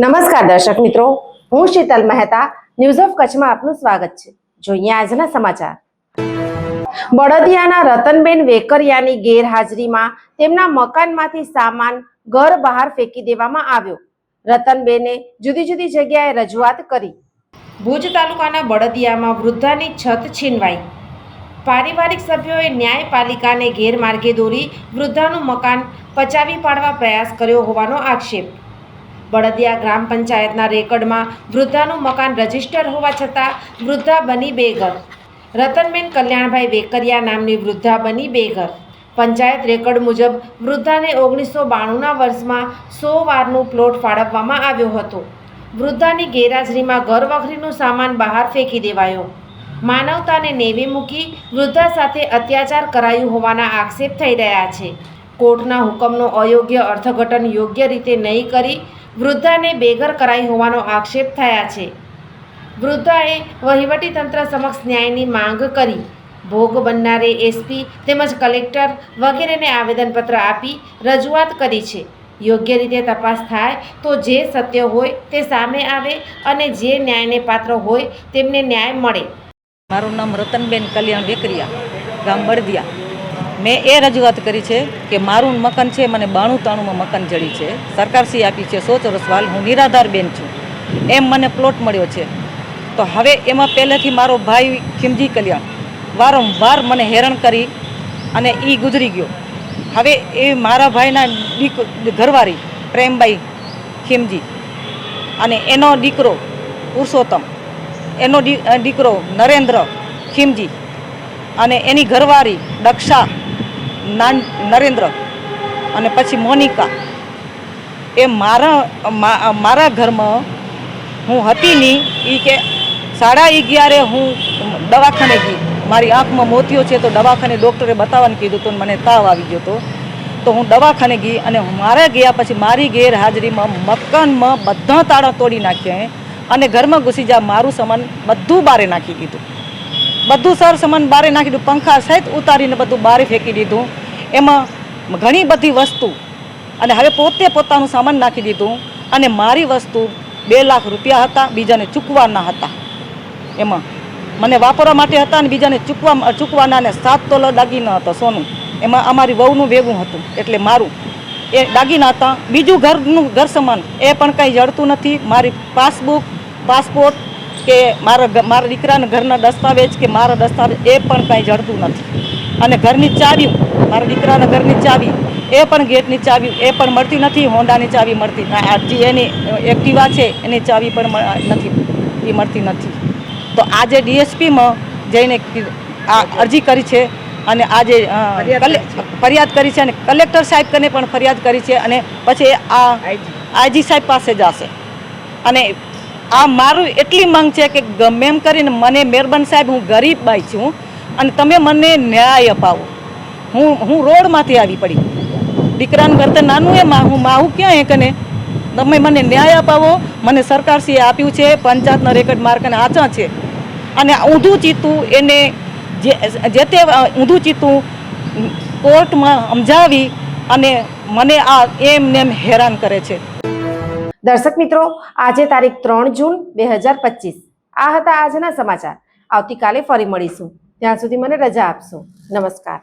નમસ્કાર દર્શક મિત્રો, હું શીતલ મહેતા ન્યૂઝ ઓફ કચ્છમાં આપનું સ્વાગત છે. જોઈએ આજના સમાચાર. બળદિયાના રતનબેન વેકરિયાની ગેરહાજરીમાં તેમના મકાનમાંથી સામાન ઘર બહાર ફેંકી દેવામાં આવ્યો. રતનબેને જુદી જુદી જગ્યાએ રજૂઆત કરી. ભુજ તાલુકાના બળદિયામાં વૃદ્ધાની છત છીનવાઈ. પારિવારિક સભ્યોએ ન્યાયપાલિકાને ગેરમાર્ગે દોરી વૃદ્ધાનું મકાન પચાવી પાડવા પ્રયાસ કર્યો હોવાનો આક્ષેપ. બળદિયા ગ્રામ પંચાયતના રેકર્ડમાં વૃદ્ધાનું મકાન રજિસ્ટર હોવા છતાં વૃદ્ધા બની બેઘર. રતનબેન કલ્યાણભાઈ વેકરિયા નામની વૃદ્ધા બની બેઘર. પંચાયત રેકર્ડ મુજબ વૃદ્ધાને ઓગણીસો બાણુંના વર્ષમાં સો વારનું પ્લોટ ફાળવવામાં આવ્યો હતો. વૃદ્ધાની ગેરહાજરીમાં ઘરવખરીનું સામાન બહાર ફેંકી દેવાયો. માનવતાને નેવી મૂકી વૃદ્ધા સાથે અત્યાચાર કરાયું હોવાના આક્ષેપ થઈ રહ્યા છે. કોર્ટના હુકમનો અયોગ્ય અર્થઘટન યોગ્ય રીતે નહીં કરી વૃદ્ધાને બેઘર કરાઈ હોવાનો આક્ષેપ થયા છે. વૃદ્ધાએ વહીવટીતંત્ર સમક્ષ ન્યાયની માંગ કરી. ભોગ બનનારે એસપી તેમજ કલેક્ટર વગેરેને આવેદનપત્ર આપી રજૂઆત કરી છે. યોગ્ય રીતે તપાસ થાય તો જે સત્ય હોય તે સામે આવે અને જે ન્યાયને પાત્ર હોય તેમને ન્યાય મળે. મારું નામ રતનબેન કલ્યાણ વેકરિયા, ગામ બળદિયા. મેં એ રજૂઆત કરી છે કે મારું મકાન છે, મને બાણું તાણુંમાં મકાન જડી છે. સરકારશ્રી આપી છે સો ચોરસ વાલ હું નિરાધાર બેન છું. એમ મને પ્લોટ મળ્યો છે. તો હવે એમાં પહેલેથી મારો ભાઈ ખીમજી કલ્યાણ વારંવાર મને હેરાન કરી અને એ ગુજરી ગયો. હવે એ મારા ભાઈના દીક, ઘરવાળી પ્રેમભાઈ ખીમજી અને એનો દીકરો પુરુષોત્તમ, એનો દીકરો નરેન્દ્ર ખીમજી અને એની ઘરવાળી દક્ષા નરેન્દ્ર અને પછી મોનિકા. એ મારા મારા ઘરમાં હું હતી નહીં એ કે સાડા અગિયારે હું દવાખાને ગઈ. મારી આંખમાં મોતીઓ છે તો દવાખાને ડૉક્ટરે બતાવવાનું કીધું હતું મને તાવ આવી ગયો હતો તો હું દવાખાને ગઈ અને મારે ગયા પછી મારી ગેરહાજરીમાં મકાનમાં બધા તાળા તોડી નાખ્યા અને ઘરમાં ઘૂસી જા, મારું સામાન બધું બારે નાખી દીધું. બધું સર સામાન બારે નાખી દીધું, પંખા સહિત ઉતારીને બધું બારે ફેંકી દીધું. એમાં ઘણી બધી વસ્તુ, અને હવે પોતે પોતાનું સામાન નાખી દીધું, અને મારી વસ્તુ બે લાખ રૂપિયા હતા, બીજાને ચૂકવાના હતા. એમાં મને વાપરવા માટે હતા, અને બીજાને ચૂકવા, ચૂકવાના, અને સાત તોલો ન હતો સોનું. એમાં અમારી વહુનું ભેગું હતું, એટલે મારું. એ દાગીના હતા. બીજું ઘરનું, ઘર સમાન. એ પણ કંઈ જડતું નથી. મારી પાસબુક, પાસપોર્ટ કે મારા મારા દીકરાના ઘરના દસ્તાવેજ કે મારા દસ્તાવેજ એ પણ કાંઈ જડતું નથી. અને ઘરની ચાવી મારા દીકરાના ઘરની ચાવી એ પણ ગેટની ચાવી એ પણ મળતી નથી હોન્ડાની ચાવી મળતી આજી જે એની એક્ટિવા છે એની ચાવી પણ નથી એ મળતી નથી. તો આજે ડીએસપીમાં જઈને આ અરજી કરી છે અને આજે ફરિયાદ કરી છે. અને કલેક્ટર સાહેબ કને પણ ફરિયાદ કરી છે અને પછી આ આઈજી સાહેબ પાસે જશે. અને આ મારું એટલી માંગ છે કે ગમે એમ કરીને મને મહેરબાન સાહેબ, હું ગરીબ બાઈ છું અને તમે મને ન્યાય અપાવો. હું હું રોડમાંથી આવી પડી. દીકરાનું ઘર તો નાનું એ હું માહું ક્યાં એ કને તમે મને ન્યાય અપાવો. મને સરકારશ્રીએ આપ્યું છે પંચાયતના રેકર્ડ માર્ક અને આચા છે. અને ઊંધું ચીતું એને જે જે તે ઊંધું ચીતું કોર્ટમાં સમજાવી અને મને આ એમ નેમ હેરાન કરે છે. દર્શક મિત્રો, આજે તારીખ ત્રણ જૂન બે હજાર પચીસ. આ હતા આજના સમાચાર. આવતીકાલે ફરી મળીશું. ત્યાં સુધી મને રજા આપશો. નમસ્કાર.